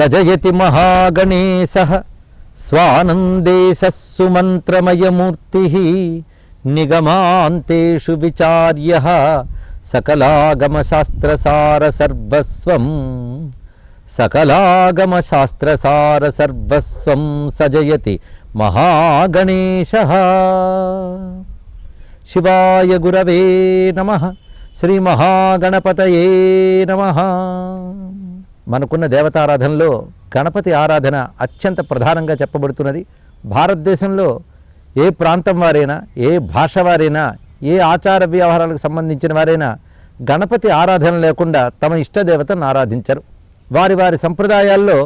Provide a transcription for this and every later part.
సజయతి మహాగణేశ. స్వానందేశ సుమంత్రమయమూర్తి నిగమాంతేషు విచార్య. సకలాగమశాస్త్రసారసర్వస్వం. సకలాగమశాస్త్రసారసర్వస్వం సజయతి మహాగణేశ. శివాయ గురవే నమ. శ్రీమహాగణపతయే నమ. మనకున్న దేవతారాధనలో గణపతి ఆరాధన అత్యంత ప్రధానంగా చెప్పబడుతున్నది. భారతదేశంలో ఏ ప్రాంతం వారైనా ఏ భాష వారైనా ఏ ఆచార వ్యవహారాలకు సంబంధించిన వారైనా గణపతి ఆరాధన లేకుండా తమ ఇష్టదేవతను ఆరాధించరు. వారి వారి సంప్రదాయాల్లో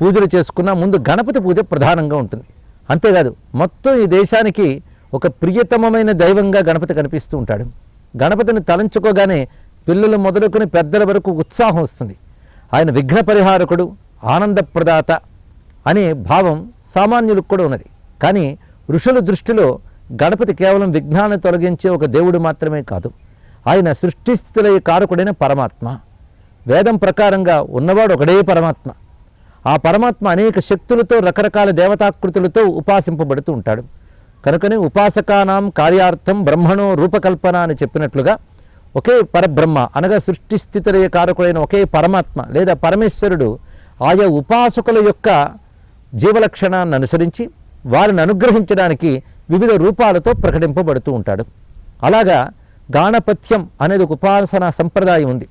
పూజలు చేసుకున్న ముందు గణపతి పూజ ప్రధానంగా ఉంటుంది. అంతేకాదు మొత్తం ఈ దేశానికి ఒక ప్రియతమమైన దైవంగా గణపతి కనిపిస్తూ ఉంటాడు. గణపతిని తలంచుకోగానే పిల్లలు మొదలుకొని పెద్దల వరకు ఉత్సాహం వస్తుంది. ఆయన విఘ్న పరిహారకుడు ఆనందప్రదాత అనే భావం సామాన్యులకు కూడా ఉన్నది. కానీ ఋషుల దృష్టిలో గణపతి కేవలం విఘ్నాన్ని తొలగించే ఒక దేవుడు మాత్రమే కాదు. ఆయన సృష్టిస్థితులయ్యే కారకుడైన పరమాత్మ. వేదం ప్రకారంగా ఉన్నవాడు ఒకడే పరమాత్మ. ఆ పరమాత్మ అనేక శక్తులతో రకరకాల దేవతాకృతులతో ఉపాసింపబడుతూ ఉంటాడు. కనుకనే ఉపాసకానాం కార్యార్థం బ్రహ్మణో రూపకల్పన అని చెప్పినట్లుగా ఒకే పరబ్రహ్మ అనగా సృష్టి స్థితిరయ కారకుడైన ఒకే పరమాత్మ లేదా పరమేశ్వరుడు ఆయా ఉపాసకుల యొక్క జీవలక్షణాన్ని అనుసరించి వారిని అనుగ్రహించడానికి వివిధ రూపాలతో ప్రకటింపబడుతూ ఉంటాడు. అలాగా గాణపత్యం అనేది ఒక ఉపాసనా సంప్రదాయం ఉంది.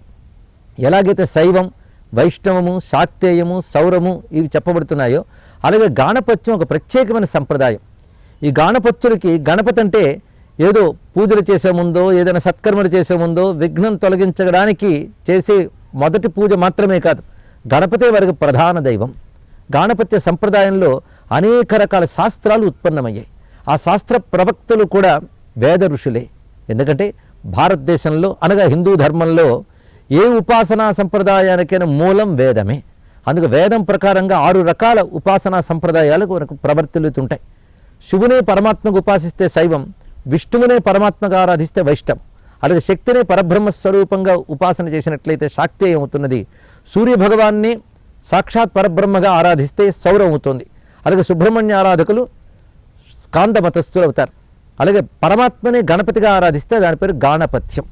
ఎలాగైతే శైవం వైష్ణవము శాక్తేయము సౌరము ఇవి చెప్పబడుతున్నాయో అలాగే గాణపత్యం ఒక ప్రత్యేకమైన సంప్రదాయం. ఈ గాణపత్యులకి గణపతి అంటే ఏదో పూజలు చేసే ముందో ఏదైనా సత్కర్మలు చేసే ముందో విఘ్నం తొలగించడానికి చేసే మొదటి పూజ మాత్రమే కాదు గణపతే వారికి ప్రధాన దైవం. గాణపత్య సంప్రదాయంలో అనేక రకాల శాస్త్రాలు ఉత్పన్నమయ్యాయి. ఆ శాస్త్ర ప్రవక్తలు కూడా వేద ఋషులే. ఎందుకంటే భారతదేశంలో అనగా హిందూ ధర్మంలో ఏ ఉపాసనా సంప్రదాయానికైనా మూలం వేదమే. అందుకు వేదం ప్రకారంగా ఆరు రకాల ఉపాసనా సంప్రదాయాలు మనకు ప్రవర్తిల్లుతుంటాయి. శివునే పరమాత్మకు ఉపాసిస్తే శైవం విష్ణువునే పరమాత్మగా ఆరాధిస్తే వైష్ణవం అలాగే శక్తినే పరబ్రహ్మ స్వరూపంగా ఉపాసన చేసినట్లయితే శాక్తేయం అవుతున్నది సూర్య భగవాన్ని సాక్షాత్ పరబ్రహ్మగా ఆరాధిస్తే సౌరం అవుతుంది. అలాగే సుబ్రహ్మణ్య ఆరాధకులు స్కాంద మతస్థులు అవుతారు. అలాగే పరమాత్మని గణపతిగా ఆరాధిస్తే దాని పేరు గాణపత్యం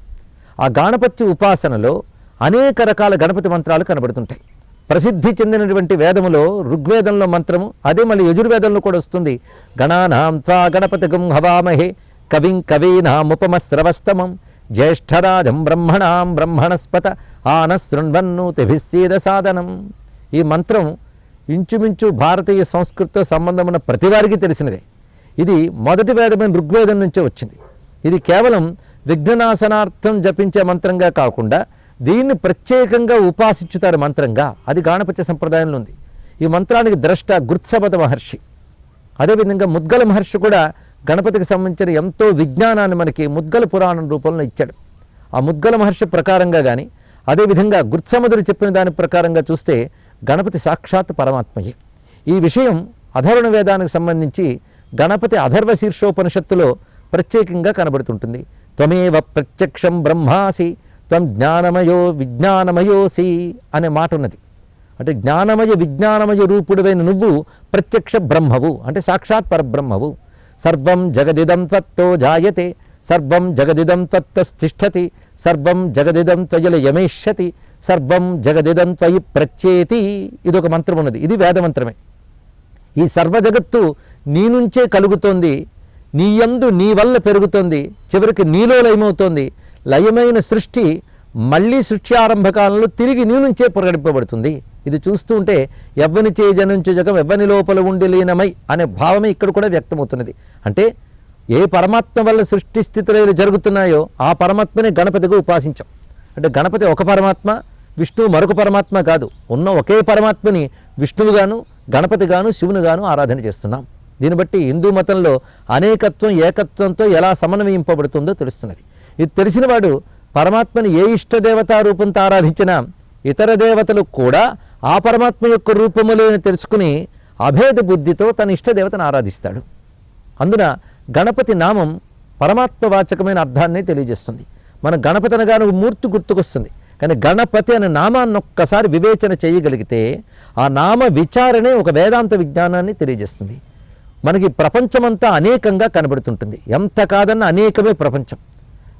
ఆ గాణపత్య ఉపాసనలో అనేక రకాల గణపతి మంత్రాలు కనబడుతుంటాయి. ప్రసిద్ధి చెందినటువంటి వేదములో ఋగ్వేదంలో మంత్రము అదే మళ్ళీ యజుర్వేదంలో కూడా వస్తుంది. గణానాం త్వా గణపతిగం హవామహే కవిం కవీనాముపమస్రవస్తమం జ్యేష్ఠరాజం బ్రహ్మణాం బ్రహ్మణస్పత ఆనశృణ్వన్నూతిభిస్సీద సాధనం. ఈ మంత్రం ఇంచుమించు భారతీయ సంస్కృతితో సంబంధం ఉన్న ప్రతివారికి తెలిసినదే. ఇది మొదటి వేదమైన ఋగ్వేదం నుంచే వచ్చింది. ఇది కేవలం విఘ్ననాశనార్థం జపించే మంత్రంగా కాకుండా దీన్ని ప్రత్యేకంగా ఉపాసించుతారు మంత్రంగా. అది గాణపత్య సంప్రదాయంలో ఉంది. ఈ మంత్రానికి ద్రష్ట గుర్త్సపద మహర్షి. అదేవిధంగా ముద్గల మహర్షి కూడా గణపతికి సంబంధించిన ఎంతో విజ్ఞానాన్ని మనకి ముద్గల పురాణం రూపంలో ఇచ్చాడు. ఆ ముద్గల మహర్షి ప్రకారంగా కానీ అదేవిధంగా గుర్త్సమధుడు చెప్పిన దాని ప్రకారంగా చూస్తే గణపతి సాక్షాత్ పరమాత్మయే. ఈ విషయం అధర్వణ వేదానికి సంబంధించి గణపతి అధర్వ శీర్షోపనిషత్తులో ప్రత్యేకంగా కనబడుతుంటుంది. త్వమేవ ప్రత్యక్షం బ్రహ్మాసి త్వం జ్ఞానమయో విజ్ఞానమయోసి అనే మాట ఉన్నది. అంటే జ్ఞానమయ విజ్ఞానమయ రూపుడువైన నువ్వు ప్రత్యక్ష బ్రహ్మవు అంటే సాక్షాత్ పరబ్రహ్మవు. సర్వం జగదిదం త్వత్తో జాయతే సర్వం జగదిదం త్వత్తస్థిష్టతి సర్వం జగదిదం త్వయల యమేష్యతి సర్వం జగదిదం త్వయి ప్రత్యేతి ఇదొక మంత్రం ఉన్నది. ఇది వేదమంత్రమే ఈ సర్వ జగత్తు నీ నుంచే కలుగుతోంది. నీయందు నీ వల్ల పెరుగుతోంది. చివరికి నీలో లయమవుతోంది. లయమైన సృష్టి మళ్ళీ సృష్టి ఆరంభకాలంలో తిరిగి నీ నుంచే పొరగడిపబడుతుంది ఇది చూస్తూ ఉంటే ఎవ్వని చే జనుంచు జగం ఎవ్వని లోపల ఉండి లీనమై అనే భావమే ఇక్కడ కూడా వ్యక్తమవుతున్నది. అంటే ఏ పరమాత్మ వల్ల సృష్టి స్థితులు జరుగుతున్నాయో ఆ పరమాత్మనే గణపతిగా ఉపాసించాం. అంటే గణపతి ఒక పరమాత్మ విష్ణువు మరొక పరమాత్మ కాదు. ఉన్న ఒకే పరమాత్మని విష్ణువుగాను గణపతిగాను శివునిగాను ఆరాధన చేస్తున్నాం. దీన్ని బట్టి హిందూ మతంలో అనేకత్వం ఏకత్వంతో ఎలా సమన్వయింపబడుతుందో తెలుస్తున్నది. ఇది తెలిసినవాడు పరమాత్మని ఏ ఇష్టదేవతా రూపంతో ఆరాధించినా ఇతర దేవతలు కూడా ఆ పరమాత్మ యొక్క రూపములేని తెలుసుకుని అభేద బుద్ధితో తన ఇష్టదేవతను ఆరాధిస్తాడు. అందున గణపతి నామం పరమాత్మ వాచకమైన అర్థాన్ని తెలియజేస్తుంది. మన గణపతి అనగానే మూర్తి గుర్తుకొస్తుంది. కానీ గణపతి అనే నామాన్ని ఒక్కసారి వివేచన చేయగలిగితే ఆ నామ విచారణే ఒక వేదాంత విజ్ఞానాన్ని తెలియజేస్తుంది. మనకి ప్రపంచమంతా అనేకంగా కనబడుతుంటుంది. ఎంత కాదన్న అనేకమే ప్రపంచం.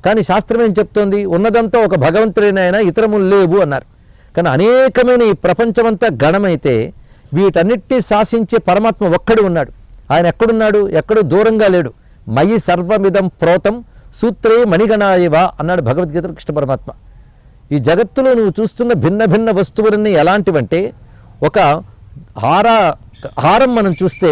కానీ శాస్త్రం ఏం చెప్తోంది? ఉన్నదంతా ఒక భగవంతుడైనా ఇతరములు లేవు అన్నారు. కానీ అనేకమైన ఈ ప్రపంచమంతా గణమైతే వీటన్నిటినీ శాసించే పరమాత్మ ఒక్కడు ఉన్నాడు. ఆయన ఎక్కడున్నాడు? ఎక్కడో దూరంగా లేడు. మయి సర్వమిదం ప్రోతం సూత్రే మణిగణాయవ అన్నాడు భగవద్గీత కృష్ణ పరమాత్మ. ఈ జగత్తులో నువ్వు చూస్తున్న భిన్న భిన్న వస్తువులన్నీ ఎలాంటివంటే ఒక హార హారం మనం చూస్తే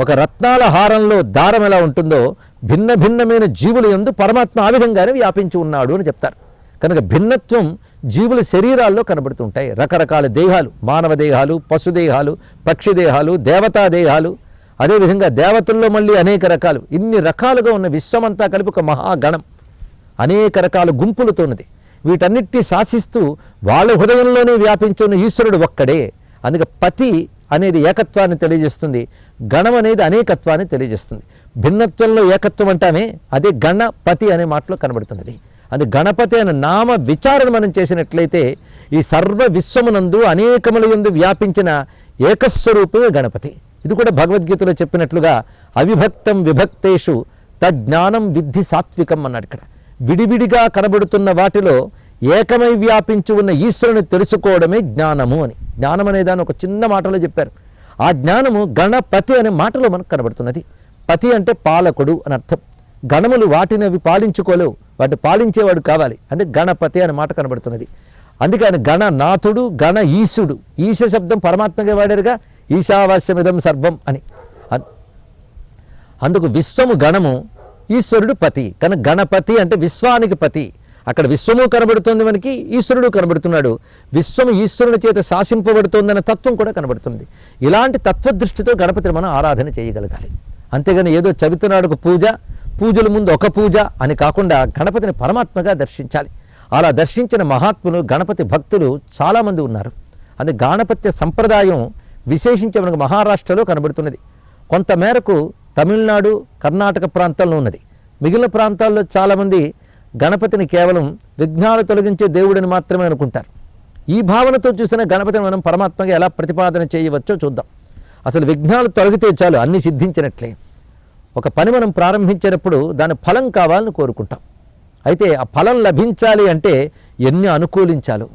ఒక రత్నాల హారంలో దారం ఎలా ఉంటుందో భిన్న భిన్నమైన జీవుల యందు పరమాత్మ ఆ విధంగానే వ్యాపించి ఉన్నాడు అని చెప్తారు. కనుక భిన్నత్వం జీవుల శరీరాల్లో కనబడుతుంటాయి. రకరకాల దేహాలు మానవ దేహాలు పశుదేహాలు పక్షి దేహాలు దేవతా దేహాలు. అదేవిధంగా దేవతల్లో మళ్ళీ అనేక రకాలు. ఇన్ని రకాలుగా ఉన్న విశ్వమంతా కలిపి ఒక మహాగణం. అనేక రకాల గుంపులతో ఉన్నది వీటన్నిటిని శాసిస్తూ వాళ్ళ హృదయంలోనే వ్యాపించున్న ఈశ్వరుడు ఒక్కడే. అందుకే పతి అనేది ఏకత్వాన్ని తెలియజేస్తుంది. గణం అనేది అనేకత్వాన్ని తెలియజేస్తుంది. భిన్నత్వంలో ఏకత్వం అంటామే అదే గణపతి అనే మాటలో కనబడుతున్నది. అది గణపతి అనే నామ విచారణ మనం చేసినట్లయితే ఈ సర్వ విశ్వమునందు అనేకముల ఎందు వ్యాపించిన ఏకస్వరూపమే గణపతి. ఇది కూడా భగవద్గీతలో చెప్పినట్లుగా అవిభక్తం విభక్తేషు తజ్ఞానం విద్ధి సాత్వికం అన్నాడు ఇక్కడ. విడివిడిగా కనబడుతున్న వాటిలో ఏకమై వ్యాపించి ఉన్న ఈశ్వరుని తెలుసుకోవడమే జ్ఞానము అని. జ్ఞానం అనే దాన్ని ఒక చిన్న మాటలో చెప్పారు. ఆ జ్ఞానము గణపతి అనే మాటలో మనకు కనబడుతున్నది. పతి అంటే పాలకుడు అని అర్థం. గణములు వాటిని అవి పాలించుకోలేవు. వాటిని పాలించేవాడు కావాలి. అంటే గణపతి అనే మాట కనబడుతున్నది. అందుకని గణనాథుడు గణ ఈశుడు ఈశ శబ్దం పరమాత్మగా వాడారుగా? ఈశావాస్యమిదం సర్వం అని. అందుకు విశ్వము గణము ఈశ్వరుడు పతి. కానీ గణపతి అంటే విశ్వానికి పతి. అక్కడ విశ్వము కనబడుతుంది మనకి ఈశ్వరుడు కనబడుతున్నాడు. విశ్వము ఈశ్వరుని చేత శాసింపబడుతుందన్న తత్వం కూడా కనబడుతుంది. ఇలాంటి తత్వదృష్టితో గణపతిని మనం ఆరాధన చేయగలగాలి. అంతేగాని ఏదో చవితనాడుకు పూజ పూజల ముందు ఒక పూజ అని కాకుండా గణపతిని పరమాత్మగా దర్శించాలి. అలా దర్శించిన మహాత్ములు గణపతి భక్తులు చాలామంది ఉన్నారు. అది గాణపత్య సంప్రదాయం విశేషించి మనకు మహారాష్ట్రలో కనబడుతున్నది. కొంతమేరకు తమిళనాడు కర్ణాటక ప్రాంతాల్లో ఉన్నది. మిగిలిన ప్రాంతాల్లో చాలామంది గణపతిని కేవలం విఘ్నాలు తొలగించే దేవుడిని మాత్రమే అనుకుంటారు. ఈ భావనతో చూసిన గణపతిని మనం పరమాత్మగా ఎలా ప్రతిపాదన చేయవచ్చో చూద్దాం. అసలు విఘ్నాలు తొలగితే చాలు అన్ని సిద్ధించినట్లే. ఒక పని మనం ప్రారంభించేటప్పుడు దాని ఫలం కావాలని కోరుకుంటాం. అయితే ఆ ఫలం లభించాలి అంటే ఎన్ని అనుకూలించాలో.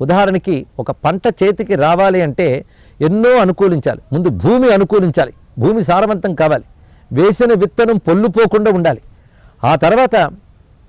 ఉదాహరణకి ఒక పంట చేతికి రావాలి అంటే ఎన్నో అనుకూలించాలి. ముందు భూమి అనుకూలించాలి. భూమి సారవంతం కావాలి. వేసిన విత్తనం పొల్లుపోకుండా ఉండాలి. ఆ తర్వాత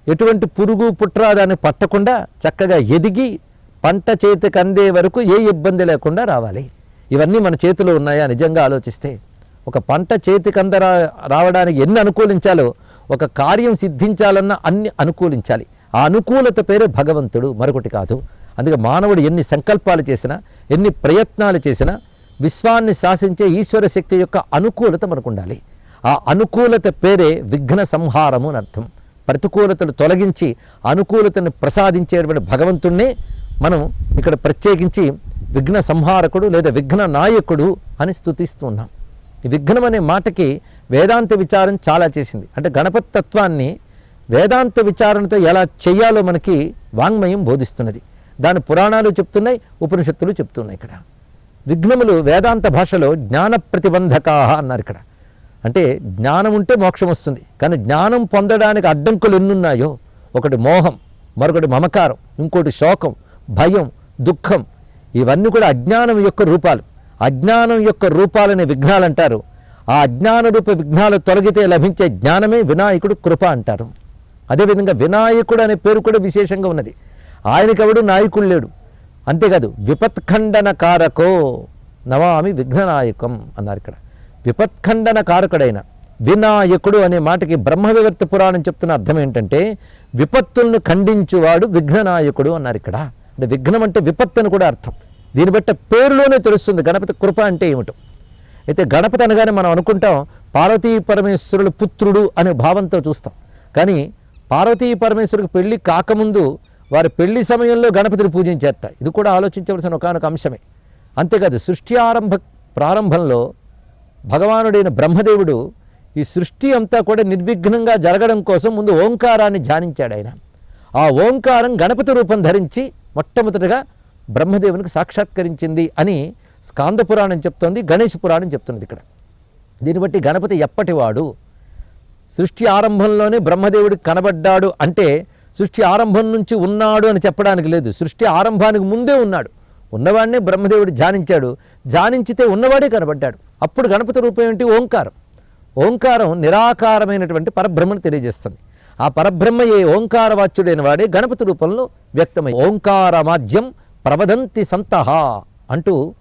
ఎటువంటి పురుగు పుట్రా దాన్ని పట్టకుండా చక్కగా ఎదిగి పంట చేతికి అందే వరకు ఏ ఇబ్బంది లేకుండా రావాలి. ఇవన్నీ మన చేతిలో ఉన్నాయా? నిజంగా ఆలోచిస్తే ఒక పంట చేతికందర రావడానికి ఎన్ని అనుకూలించాలో ఒక కార్యం సిద్ధించాలన్నా అన్ని అనుకూలించాలి. ఆ అనుకూలత పేరే భగవంతుడు మరొకటి కాదు. అందుకే మానవుడు ఎన్ని సంకల్పాలు చేసినా ఎన్ని ప్రయత్నాలు చేసినా విశ్వాన్ని శాసించే ఈశ్వర శక్తి యొక్క అనుకూలత మనకు ఉండాలి ఆ అనుకూలత పేరే విఘ్న సంహారము అని అర్థం. ప్రతికూలతలు తొలగించి అనుకూలతను ప్రసాదించేటువంటి భగవంతుణ్ణే మనం ఇక్కడ ప్రత్యేకించి విఘ్న సంహారకుడు లేదా విఘ్న నాయకుడు అని స్థుతిస్తున్నాం విఘ్నం అనే మాటకి వేదాంత విచారం చాలా చేసింది. అంటే గణపతి తత్వాన్ని వేదాంత విచారణతో ఎలా చేయాలో మనకి వాంగ్మయం బోధిస్తున్నది. దాని పురాణాలు చెప్తున్నాయి ఉపనిషత్తులు చెప్తున్నాయి ఇక్కడ. విఘ్నములు వేదాంత భాషలో జ్ఞాన ప్రతిబంధకా అన్నారు ఇక్కడ. అంటే జ్ఞానం ఉంటే మోక్షం వస్తుంది. కానీ జ్ఞానం పొందడానికి అడ్డంకులు ఎన్నున్నాయో? ఒకటి మోహం మరొకటి మమకారం ఇంకోటి శోకం భయం దుఃఖం. ఇవన్నీ కూడా అజ్ఞానం యొక్క రూపాలు. అజ్ఞానం యొక్క రూపాలని విఘ్నాలు అంటారు ఆ అజ్ఞాన రూప విఘ్నాలు తొలగితే లభించే జ్ఞానమే వినాయకుడు కృప అంటారు. అదేవిధంగా వినాయకుడు అనే పేరు కూడా విశేషంగా ఉన్నది. ఆయనకెవడు నాయకుడు లేడు. అంతేకాదు విపత్ఖండన కారకో నమామి విఘ్ననాయకం అన్నారు ఇక్కడ. విపత్ఖండన కారకుడైన వినాయకుడు అనే మాటకి బ్రహ్మ వివర్త పురాణం చెప్తున్న అర్థం ఏంటంటే విపత్తులను ఖండించువాడు విఘ్ననాయకుడు అన్నారు ఇక్కడ. అంటే విఘ్నం అంటే విపత్తు అని కూడా అర్థం. దీన్ని బట్టి పేరులోనే తెలుస్తుంది గణపతి కృప అంటే ఏమిటో. అయితే గణపతి అనగానే మనం అనుకుంటాం పార్వతీ పరమేశ్వరుడు పుత్రుడు అనే భావంతో చూస్తాం. కానీ పార్వతీ పరమేశ్వరుడికి పెళ్ళి కాకముందు వారి పెళ్ళి సమయంలో గణపతిని పూజించేట. ఇది కూడా ఆలోచించవలసిన ఒకనొక అంశమే. అంతేకాదు సృష్టి ఆరంభ ప్రారంభంలో భగవానుడైన బ్రహ్మదేవుడు ఈ సృష్టి అంతా కూడా నిర్విఘ్నంగా జరగడం కోసం ముందు ఓంకారాన్ని ధ్యానించాడు ఆయన. ఆ ఓంకారం గణపతి రూపం ధరించి మొట్టమొదటిగా బ్రహ్మదేవునికి సాక్షాత్కరించింది అని స్కాంద పురాణం చెప్తోంది గణేష్ పురాణం చెప్తున్నది ఇక్కడ. దీన్ని బట్టి గణపతి ఎప్పటివాడు? సృష్టి ఆరంభంలోనే బ్రహ్మదేవుడికి కనబడ్డాడు అంటే సృష్టి ఆరంభం నుంచి ఉన్నాడు అని చెప్పడానికి లేదు. సృష్టి ఆరంభానికి ముందే ఉన్నాడు. ఉన్నవాడినే బ్రహ్మదేవుడు ధ్యానించాడు. ధ్యానించితే ఉన్నవాడే కనబడ్డాడు. అప్పుడు గణపతి రూపం ఏంటి ఓంకారం. ఓంకారం నిరాకారమైనటువంటి పరబ్రహ్మను తెలియజేస్తుంది. ఆ పరబ్రహ్మయే ఓంకారవాచ్యుడైన వాడే గణపతి రూపంలో వ్యక్తమై ఓంకారమాద్యం ప్రవదంతి సంతహ అంటూ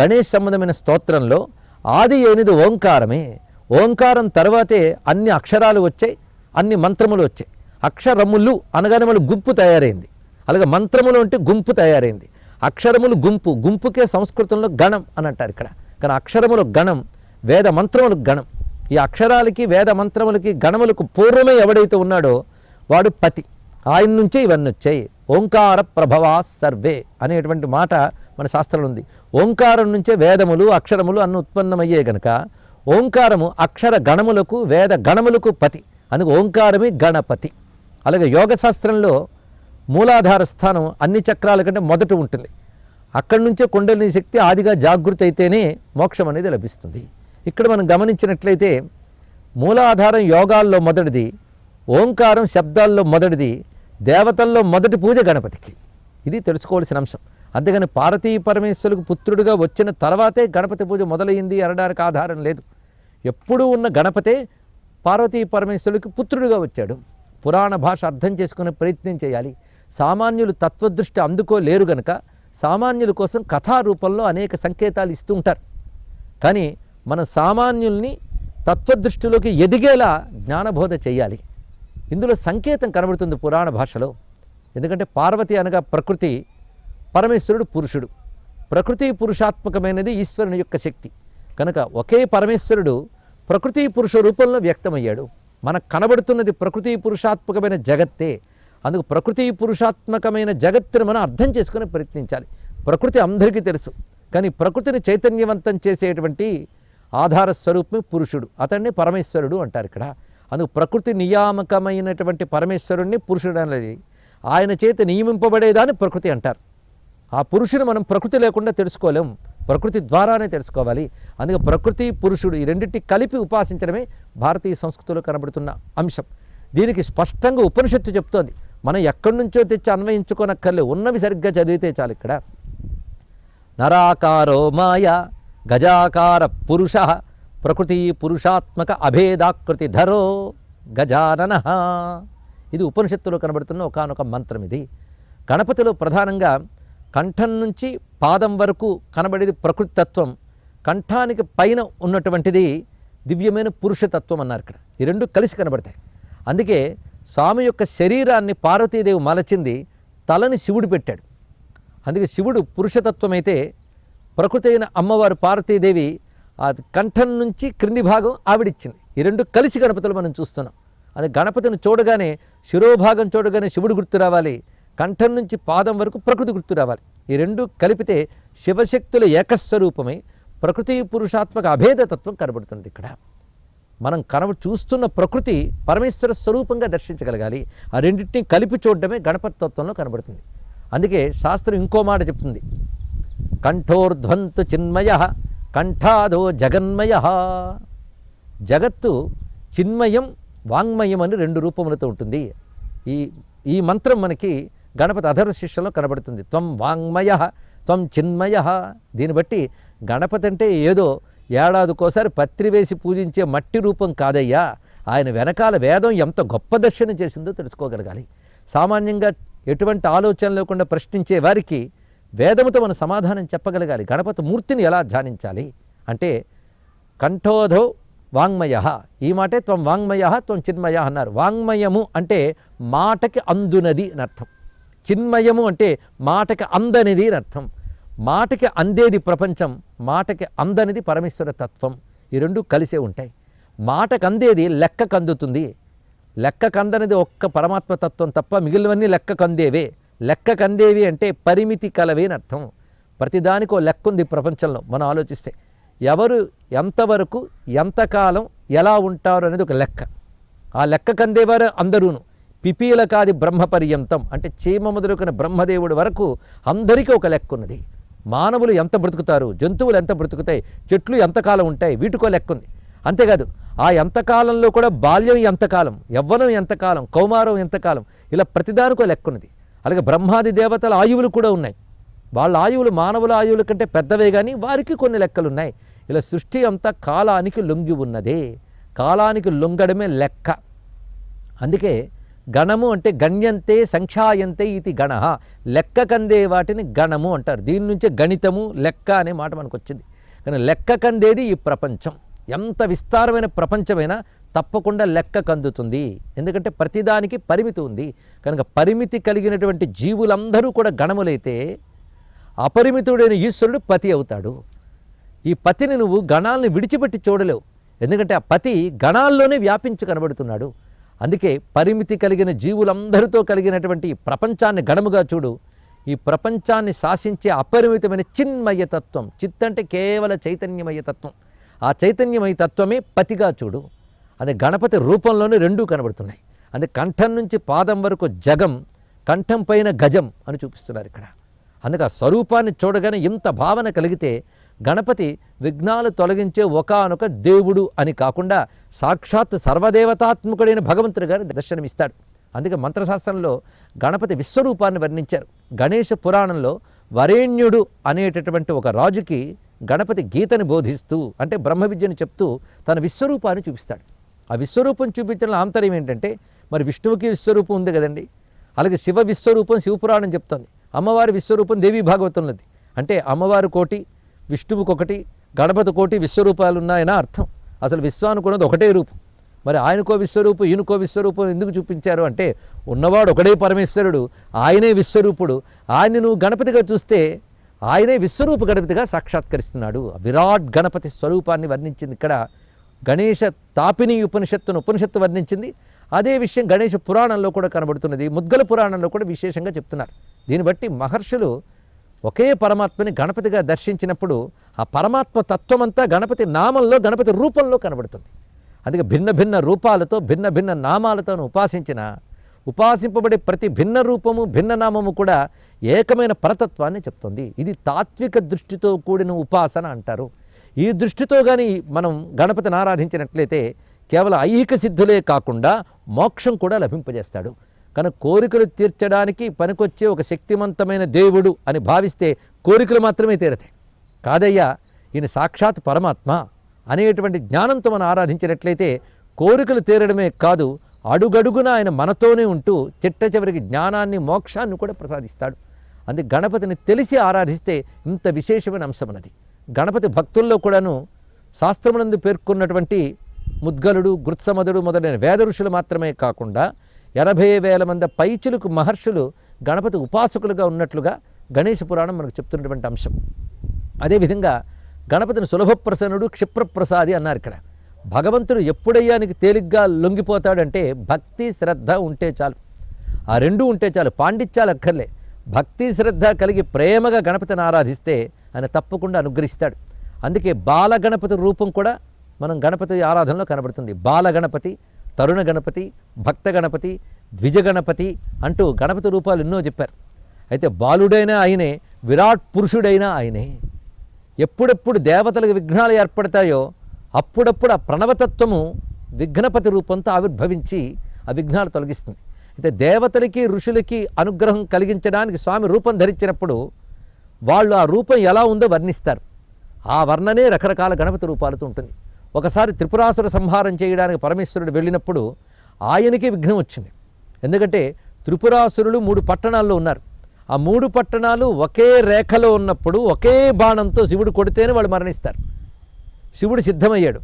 గణేష్ సంబంధమైన స్తోత్రంలో ఆది ఏనిది ఓంకారమే. ఓంకారం తర్వాతే అన్ని అక్షరాలు వచ్చాయి అన్ని మంత్రములు వచ్చాయి. అక్షరములు అనగానే మన గుంపు తయారైంది. అలాగే మంత్రములు అంటే గుంపు తయారైంది. అక్షరములు గుంపు గుంపుకే సంస్కృతంలో గణం అని అంటారు ఇక్కడ. కానీ అక్షరములు గణం వేద మంత్రములు గణం. ఈ అక్షరాలకి వేద మంత్రములకి గణములకు పూర్వమే ఎవడైతే ఉన్నాడో వాడు పతి. ఆయన నుంచే ఇవన్నీ వచ్చాయి. ఓంకార ప్రభవా సర్వే అనేటువంటి మాట మన శాస్త్రంలో ఉంది. ఓంకారం నుంచే వేదములు అక్షరములు అన్ని ఉత్పన్నమయ్యే గనక ఓంకారము అక్షర గణములకు వేద గణములకు పతి. అందుకు ఓంకారమే గణపతి. అలాగే యోగ శాస్త్రంలో మూలాధార స్థానం అన్ని చక్రాల కంటే మొదట ఉంటుంది. అక్కడి నుంచే కుండలిని శక్తి ఆదిగా జాగృతి అయితేనే మోక్షం అనేది లభిస్తుంది. ఇక్కడ మనం గమనించినట్లయితే మూలాధారం యోగాల్లో మొదటిది ఓంకారం శబ్దాల్లో మొదటిది దేవతల్లో మొదటి పూజ గణపతికి. ఇది తెలుసుకోవాల్సిన అంశం. అందుకని పార్వతీ పరమేశ్వరులకు పుత్రుడిగా వచ్చిన తర్వాతే గణపతి పూజ మొదలైంది అనడానికి ఆధారం లేదు. ఎప్పుడూ ఉన్న గణపతే పార్వతీ పరమేశ్వరుడికి పుత్రుడిగా వచ్చాడు. పురాణ భాష అర్థం చేసుకునే ప్రయత్నం చేయాలి. సామాన్యులు తత్వదృష్టి అందుకోలేరు గనక సామాన్యుల కోసం కథా రూపంలో అనేక సంకేతాలు ఇస్తూ ఉంటారు. కానీ మన సామాన్యుల్ని తత్వదృష్టిలోకి ఎదిగేలా జ్ఞానబోధ చేయాలి. ఇందులో సంకేతం కనబడుతుంది పురాణ భాషలో. ఎందుకంటే పార్వతి అనగా ప్రకృతి పరమేశ్వరుడు పురుషుడు. ప్రకృతి పురుషాత్మకమైనది ఈశ్వరుని యొక్క శక్తి. కనుక ఒకే పరమేశ్వరుడు ప్రకృతి పురుష రూపంలో వ్యక్తమయ్యాడు. మనకు కనబడుతున్నది ప్రకృతి పురుషాత్మకమైన జగత్తే. అందుకు ప్రకృతి పురుషాత్మకమైన జగత్తును మనం అర్థం చేసుకుని ప్రయత్నించాలి. ప్రకృతి అందరికీ తెలుసు. కానీ ప్రకృతిని చైతన్యవంతం చేసేటువంటి ఆధార స్వరూపమే పురుషుడు. అతన్ని పరమేశ్వరుడు అంటారు ఇక్కడ. అందుకు ప్రకృతి నియామకమైనటువంటి పరమేశ్వరుణ్ణి పురుషుడు అనేది ఆయన చేత నియమింపబడేదాన్ని ప్రకృతి అంటారు. ఆ పురుషుని మనం ప్రకృతి లేకుండా తెలుసుకోలేం. ప్రకృతి ద్వారానే తెలుసుకోవాలి. అందుకే ప్రకృతి పురుషుడు ఈ రెండింటి కలిపి ఉపాసించడమే భారతీయ సంస్కృతిలో కనబడుతున్న అంశం. దీనికి స్పష్టంగా ఉపనిషత్తు చెప్తోంది. మనం ఎక్కడి నుంచో తెచ్చి అన్వయించుకోనక్కర్లే. ఉన్నవి సరిగ్గా చదివితే చాలు ఇక్కడ. నరాకారో మాయ గజాకార పురుష ప్రకృతి పురుషాత్మక అభేదాకృతి ధరో గజానన. ఇది ఉపనిషత్తులో కనబడుతున్న ఒకానొక మంత్రం ఇది. గణపతిలో ప్రధానంగా కంఠం నుంచి పాదం వరకు కనబడేది ప్రకృతి తత్వం కంఠానికి పైన ఉన్నటువంటిది దివ్యమైన పురుషతత్వం అన్నారు ఇక్కడ. ఈ రెండు కలిసి కనబడతాయి. అందుకే స్వామి యొక్క శరీరాన్ని పార్వతీదేవి మలచింది తలని శివుడు పెట్టాడు. అందుకే శివుడు పురుషతత్వం అయితే ప్రకృతి అయిన అమ్మవారు పార్వతీదేవి ఆ కంఠం నుంచి క్రింది భాగం ఆవిడిచ్చింది. ఈ రెండు కలిసి గణపతులు మనం చూస్తున్నాం. అది గణపతిని చూడగానే శిరోభాగం చూడగానే శివుడు గుర్తు రావాలి. కంఠం నుంచి పాదం వరకు ప్రకృతి గుర్తు రావాలి. ఈ రెండు కలిపితే శివశక్తుల ఏకస్వరూపమై ప్రకృతి పురుషాత్మక అభేదతత్వం కనబడుతుంది ఇక్కడ. మనం కనవ చూస్తున్న ప్రకృతి పరమేశ్వర స్వరూపంగా దర్శించగలగాలి. ఆ రెండింటిని కలిపి చూడడమే గణపతి తత్వంలో కనబడుతుంది. అందుకే శాస్త్రం ఇంకో మాట చెప్తుంది. కంఠోర్ధ్వంతు చిన్మయ కంఠాదో జగన్మయ. జగత్తు చిన్మయం వాంగ్మయం అని రెండు రూపములతో ఉంటుంది. ఈ ఈ మంత్రం మనకి గణపతి అధర్వ శిష్యంలో కనబడుతుంది. త్వం వాంగ్మయ త్వం చిన్మయ. దీన్ని బట్టి గణపతి అంటే ఏదో ఏడాదికోసారి పత్రి వేసి పూజించే మట్టి రూపం కాదయ్యా. ఆయన వెనకాల వేదం ఎంత గొప్ప దర్శనం చేసిందో తెలుసుకోగలగాలి. సామాన్యంగా ఎటువంటి ఆలోచన లేకుండా ప్రశ్నించే వారికి వేదముతో మనం సమాధానం చెప్పగలగాలి. గణపతి మూర్తిని ఎలా ధ్యానించాలి? అంటే కంఠోధో వాంగ్మయ. ఈ మాటే త్వం వాంగ్మయ త్వం చిన్మయ అన్నారు. వాంగ్మయము అంటే మాటకి అందునది అని అర్థం. చిన్మయము అంటే మాటకి అందనిది అని అర్థం. మాటకి అందేది ప్రపంచం మాటకి అందనిది పరమేశ్వర తత్వం. ఈ రెండు కలిసే ఉంటాయి. మాటకు అందేది లెక్కకు అందుతుంది. లెక్కకు అందనిది ఒక్క పరమాత్మ తత్వం తప్ప మిగిలినవన్నీ లెక్కకు అందేవే. లెక్క అందేవి అంటే పరిమితి కలవి అని అర్థం. ప్రతిదానికో లెక్క ఉంది ప్రపంచంలో మనం ఆలోచిస్తే. ఎవరు ఎంతవరకు ఎంతకాలం ఎలా ఉంటారు అనేది ఒక లెక్క. ఆ లెక్క కందేవారు అందరూను. పిపీలకాది బ్రహ్మపర్యంతం అంటే చీమ మొదలుకున్న బ్రహ్మదేవుడి వరకు అందరికీ ఒక లెక్క ఉన్నది మానవులు ఎంత బ్రతుకుతారు జంతువులు ఎంత బ్రతుకుతాయి చెట్లు ఎంతకాలం ఉంటాయి వీటికో లెక్క ఉంది అంతేకాదు ఆ ఎంతకాలంలో కూడా బాల్యం ఎంతకాలం యవ్వనం ఎంతకాలం కౌమారం ఎంతకాలం ఇలా ప్రతిదానికో లెక్క ఉన్నది అలాగే బ్రహ్మాది దేవతల ఆయువులు కూడా ఉన్నాయి. వాళ్ళ ఆయువులు మానవుల ఆయువుల కంటే పెద్దవే కానీ వారికి కొన్ని లెక్కలు ఉన్నాయి ఇలా సృష్టి అంతా కాలానికి లొంగి ఉన్నదే. కాలానికి లొంగడమే లెక్క. అందుకే గణము అంటే గణ్యంతే సంఖ్యాయంతే ఇది గణ. లెక్క కందే వాటిని గణము అంటారు. దీని నుంచే గణితము లెక్క అనే మాట మనకు వచ్చింది కానీ లెక్క కందేది ఈ ప్రపంచం. ఎంత విస్తారమైన ప్రపంచమైనా తప్పకుండా లెక్క కందుతుంది. ఎందుకంటే ప్రతిదానికి పరిమితి ఉంది. కనుక పరిమితి కలిగినటువంటి జీవులందరూ కూడా గణములైతే అపరిమితుడైన ఈశ్వరుడు పతి అవుతాడు. ఈ పతిని నువ్వు గణాలను విడిచిపెట్టి చూడలేవు. ఎందుకంటే ఆ పతి గణాల్లోనే వ్యాపించి కనబడుతున్నాడు. అందుకే పరిమితి కలిగిన జీవులందరితో కలిగినటువంటి ఈ ప్రపంచాన్ని గణముగా చూడు. ఈ ప్రపంచాన్ని శాసించే అపరిమితమైన చిన్మయ తత్వం చిత్ అంటే కేవల చైతన్యమయ తత్వం. ఆ చైతన్యమయ తత్వమే పతిగా చూడు. అదే గణపతి రూపంలోనే రెండూ కనబడుతున్నాయి. అదే కంఠం నుంచి పాదం వరకు జగం కంఠం పైన గజం అని చూపిస్తున్నారు ఇక్కడ. అందుకే ఆ స్వరూపాన్ని చూడగానే ఇంత భావన కలిగితే గణపతి విఘ్నాలు తొలగించే ఒకానొక దేవుడు అని కాకుండా సాక్షాత్ సర్వదేవతాత్మకుడైన భగవంతుడు గారు దర్శనమిస్తాడు. అందుకే మంత్రశాస్త్రంలో గణపతి విశ్వరూపాన్ని వర్ణించారు. గణేష పురాణంలో వరేణ్యుడు అనేటటువంటి ఒక రాజుకి గణపతి గీతని బోధిస్తూ అంటే బ్రహ్మ విద్యను చెప్తూ తన విశ్వరూపాన్ని చూపిస్తాడు. ఆ విశ్వరూపం చూపించడంలో ఆంతర్యం ఏంటంటే మరి విష్ణువుకి విశ్వరూపం ఉంది కదండి. అలాగే శివ విశ్వరూపం శివపురాణం చెప్తోంది. అమ్మవారి విశ్వరూపం దేవీ భాగవతంలోది. అంటే అమ్మవారు కోటి విష్ణువుకి ఒకటి గణపతి కోటి విశ్వరూపాలు ఉన్నాయని అర్థం. అసలు విశ్వానికి ఉన్నది ఒకటే రూపం. మరి ఆయనకో విశ్వరూపం ఈయనకో విశ్వరూపం ఎందుకు చూపించారు అంటే ఉన్నవాడు ఒకడే పరమేశ్వరుడు ఆయనే విశ్వరూపుడు. ఆయన్ని నువ్వు గణపతిగా చూస్తే ఆయనే విశ్వరూప గణపతిగా సాక్షాత్కరిస్తున్నాడు. విరాట్ గణపతి స్వరూపాన్ని వర్ణించింది ఇక్కడ గణేష తాపిని ఉపనిషత్తును ఉపనిషత్తు వర్ణించింది. అదే విషయం గణేష పురాణంలో కూడా కనబడుతున్నది. ముద్గల పురాణంలో కూడా విశేషంగా చెప్తున్నారు. దీన్ని బట్టి మహర్షులు ఒకే పరమాత్మని గణపతిగా దర్శించినప్పుడు ఆ పరమాత్మ తత్వమంతా గణపతి నామంలో గణపతి రూపంలో కనబడుతుంది. అందుకే భిన్న భిన్న రూపాలతో భిన్న భిన్న నామాలతోను ఉపాసించిన ఉపాసింపబడే ప్రతి భిన్న రూపము భిన్న నామము కూడా ఏకమైన పరతత్వాన్ని చెప్తుంది. ఇది తాత్విక దృష్టితో కూడిన ఉపాసన అంటారు. ఈ దృష్టితో కానీ మనం గణపతిని ఆరాధించినట్లయితే కేవలం ఐహిక సిద్ధులే కాకుండా మోక్షం కూడా లభింపజేస్తాడు. కనుక కోరికలు తీర్చడానికి పనికొచ్చే ఒక శక్తివంతమైన దేవుడు అని భావిస్తే కోరికలు మాత్రమే తీరతాయి. కాదయ్యా ఈయన సాక్షాత్ పరమాత్మ అనేటువంటి జ్ఞానంతో మనం ఆరాధించినట్లయితే కోరికలు తీరడమే కాదు అడుగడుగున ఆయన మనతోనే ఉంటూ చిట్ట చివరికి జ్ఞానాన్ని మోక్షాన్ని కూడా ప్రసాదిస్తాడు. అందుకే గణపతిని తెలిసి ఆరాధిస్తే ఇంత విశేషమైన అంశం ఉన్నది గణపతి భక్తుల్లో కూడాను శాస్త్రమునందు పేర్కొన్నటువంటి ముద్గలుడు గృత్సమదుడు మొదలైన వేద ఋషులు మాత్రమే కాకుండా ఎనభై వేల మంది పైచులకు మహర్షులు గణపతి ఉపాసకులుగా ఉన్నట్లుగా గణేష పురాణం మనకు చెప్తున్నటువంటి అంశం. అదేవిధంగా గణపతిని సులభప్రసన్నుడు క్షిప్రప్రసాది అన్నారు ఇక్కడ. భగవంతుడు ఎప్పుడయ్యానికి తేలిగ్గా లొంగిపోతాడంటే భక్తి శ్రద్ధ ఉంటే చాలు. ఆ రెండు ఉంటే చాలు. పాండిత్యాలు అక్కర్లే. భక్తి శ్రద్ధ కలిగి ప్రేమగా గణపతిని ఆరాధిస్తే ఆయన తప్పకుండా అనుగ్రహిస్తాడు. అందుకే బాలగణపతి రూపం కూడా మనం గణపతి ఆరాధనలో కనబడుతుంది. బాలగణపతి తరుణ గణపతి భక్త గణపతి ద్విజ గణపతి అంటూ గణపతి రూపాలు ఎన్నో చెప్పారు. అయితే బాలుడైనా ఆయనే విరాట్ పురుషుడైనా ఆయనే. ఎప్పుడెప్పుడు దేవతలకు విఘ్నాలు ఏర్పడతాయో అప్పుడప్పుడు ఆ ప్రణవతత్వము విఘ్నపతి రూపంతో ఆవిర్భవించి ఆ విఘ్నాలు తొలగిస్తుంది. అయితే దేవతలకి ఋషులకి అనుగ్రహం కలిగించడానికి స్వామి రూపం ధరించినప్పుడు వాళ్ళు ఆ రూపం ఎలా ఉందో వర్ణిస్తారు. ఆ వర్ణనే రకరకాల గణపతి రూపాలతో ఉంటుంది. ఒకసారి త్రిపురాసుర సంహారం చేయడానికి పరమేశ్వరుడు వెళ్ళినప్పుడు ఆయనకి విఘ్నం వచ్చింది. ఎందుకంటే త్రిపురాసురులు మూడు పట్టణాల్లో ఉన్నారు. ఆ మూడు పట్టణాలు ఒకే రేఖలో ఉన్నప్పుడు ఒకే బాణంతో శివుడు కొడితేనే వాళ్ళు మరణిస్తారు. శివుడు సిద్ధమయ్యాడు.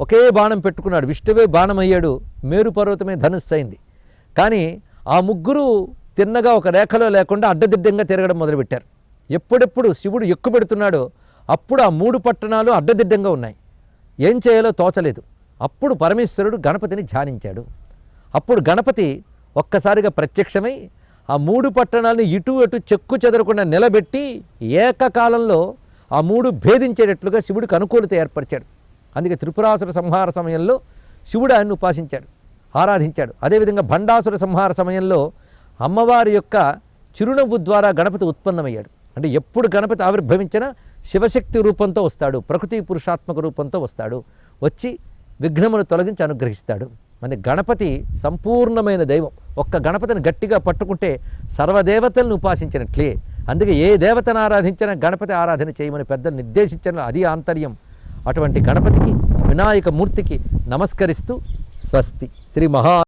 ఒకే బాణం పెట్టుకున్నాడు. విష్ణువే బాణం అయ్యాడు మేరు పర్వతమే ధనుస్సు అయింది. కానీ ఆ ముగ్గురు తిన్నగా ఒక రేఖలో లేకుండా అడ్డదిడ్డంగా తిరగడం మొదలుపెట్టారు. ఎప్పుడెప్పుడు శివుడు ఎక్కుపెడుతున్నాడో అప్పుడు ఆ మూడు పట్టణాలు అడ్డదిడ్డంగా ఉన్నాయి. ఏం చేయాలో తోచలేదు. అప్పుడు పరమేశ్వరుడు గణపతిని ధ్యానించాడు. అప్పుడు గణపతి ఒక్కసారిగా ప్రత్యక్షమై ఆ మూడు పట్టణాలను ఇటు అటు చెక్కు చెదరకుండా నిలబెట్టి ఏకకాలంలో ఆ మూడు భేదించేటట్లుగా శివుడికి అనుకూలత ఏర్పరిచాడు. అందుకే త్రిపురాసుర సంహార సమయంలో శివుడు ఆయన్ని ఉపాసించాడు ఆరాధించాడు. అదేవిధంగా భండాసుర సంహార సమయంలో అమ్మవారి యొక్క చిరునవ్వు ద్వారా గణపతి ఉత్పన్నమయ్యాడు. అంటే ఎప్పుడు గణపతి ఆవిర్భవించినా శివశక్తి రూపంతో వస్తాడు ప్రకృతి పురుషాత్మక రూపంతో వస్తాడు వచ్చి విఘ్నమును తొలగించి అనుగ్రహిస్తాడు. మన గణపతి సంపూర్ణమైన దైవం. ఒక్క గణపతిని గట్టిగా పట్టుకుంటే సర్వదేవతలను ఉపాసించినట్లే. అందుకే ఏ దేవతను ఆరాధించినా గణపతి ఆరాధన చేయమని పెద్దలు నిర్దేశించిన అది ఆంతర్యం. అటువంటి గణపతికి వినాయక మూర్తికి నమస్కరిస్తూ స్వస్తి. శ్రీ మహా